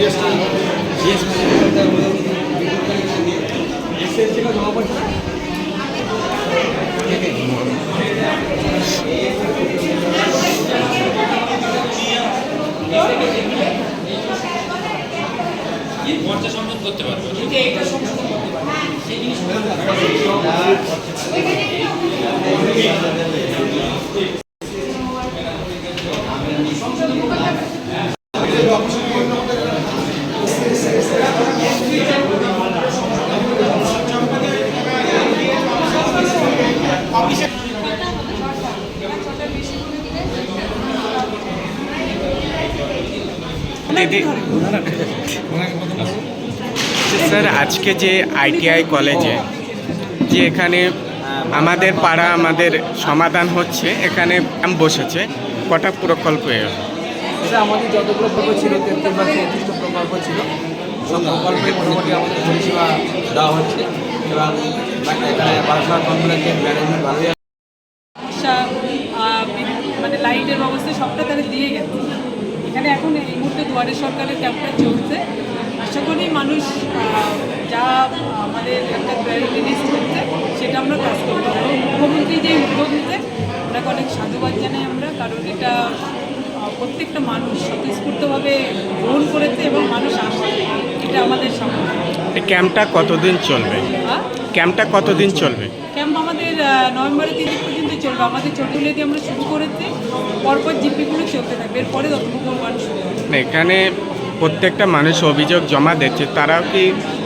Yes, yes, yes. পর্চা সংযোগ করতে পারবে। দিদি স্যার, আজকে যে আইটিআই কলেজে, যে এখানে আমাদের পাড়া, আমাদের সমাধান হচ্ছে, এখানে বসেছে, কটা প্রকল্প আমাদের প্রকল্প ছিল, তেত্রিশ প্রকল্প ছিল, সব প্রকল্পে মোটামুটি আমাদের পরিষেবা দেওয়া হচ্ছে। এবং এখানে ম্যানেজমেন্ট ভালোই মানে লাইটের ব্যবস্থা সবটা তারা দিয়ে গেছে। এখানে এখন এই মুহূর্তে দুয়ারে সরকারের ক্যাম্পটা চলছে। আশা করি মানুষ যা আমাদের একটা প্রায়োরিটি লিস্ট করছে সেটা আমরা কাজ করব। এবং মুখ্যমন্ত্রী যে উদ্যোগ নিতে ওনাকে অনেক সাধুবাদ জানাই আমরা কারণ এটা প্রত্যেকটা মানুষ স্বতঃস্ফূর্তভাবে গ্রহণ করেছে এবং মানুষ আসছে। এটা আমাদের এই ক্যাম্পটা কতদিন চলবে? ক্যাম্পটা কতদিন চলবে? ক্যাম্প আমাদের নভেম্বরের তিরিশ পর্যন্ত চলবে। আমাদের ছোটগুলো দিয়ে আমরা শুরু করেছি পরপর জিপিগুলো চলতে থাকবে। এরপরে এখানে প্রত্যেকটা মানুষ অভিযোগ জমা দিচ্ছে তারাও কি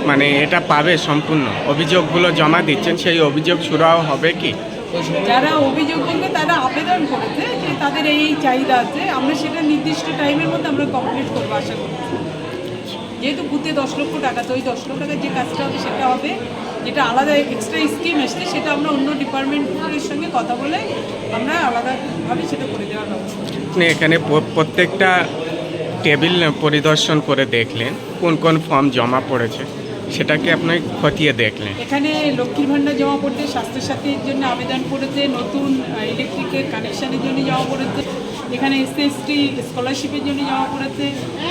মানে এটা পাবে সম্পূর্ণ? অভিযোগগুলো জমা দিচ্ছেন সেই অভিযোগ শুরুও হবে কি? যারা অভিযোগ করবে তারা আবেদন করেছে যে তাদের এই এই চাহিদা আছে। আমরা সেটা নির্দিষ্ট টাইমের মধ্যে আমরা কমপ্লিট করব আশা করি যেহেতু বুথে দশ লক্ষ টাকা তো ওই দশ লক্ষ টাকার যে কাজটা হবে সেটা হবে। যেটা আলাদা এক্সট্রা স্কিম এসছে সেটা আমরা অন্য ডিপার্টমেন্টের সঙ্গে কথা বলে আমরা আলাদাভাবে সেটা করে দেওয়ার ব্যবস্থা এখানে প্রত্যেকটা টেবিল পরিদর্শন করে দেখলেন কোন কোন ফর্ম জমা পড়েছে সেটাকে আপনি খতিয়ে দেখলেন। এখানে লক্ষ্মীর ভাণ্ডার জমা পড়তে স্বাস্থ্যসাথীর জন্য আবেদন করেছে নতুন ইলেকট্রিকের কানেকশানের জন্য জমা পড়েছে এখানে এসসি এসটি স্কলারশিপের জন্য জমা পড়েছে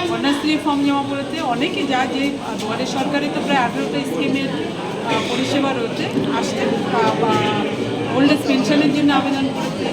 কন্যাশ্রী ফর্ম জমা পড়েছে অনেকে যা যে দুয়ারে সরকারে তো প্রায় আঠেরোটা স্কিমের পরিষেবা রয়েছে আসছে ওল্ড এজ পেনশনের জন্য আবেদন করতে।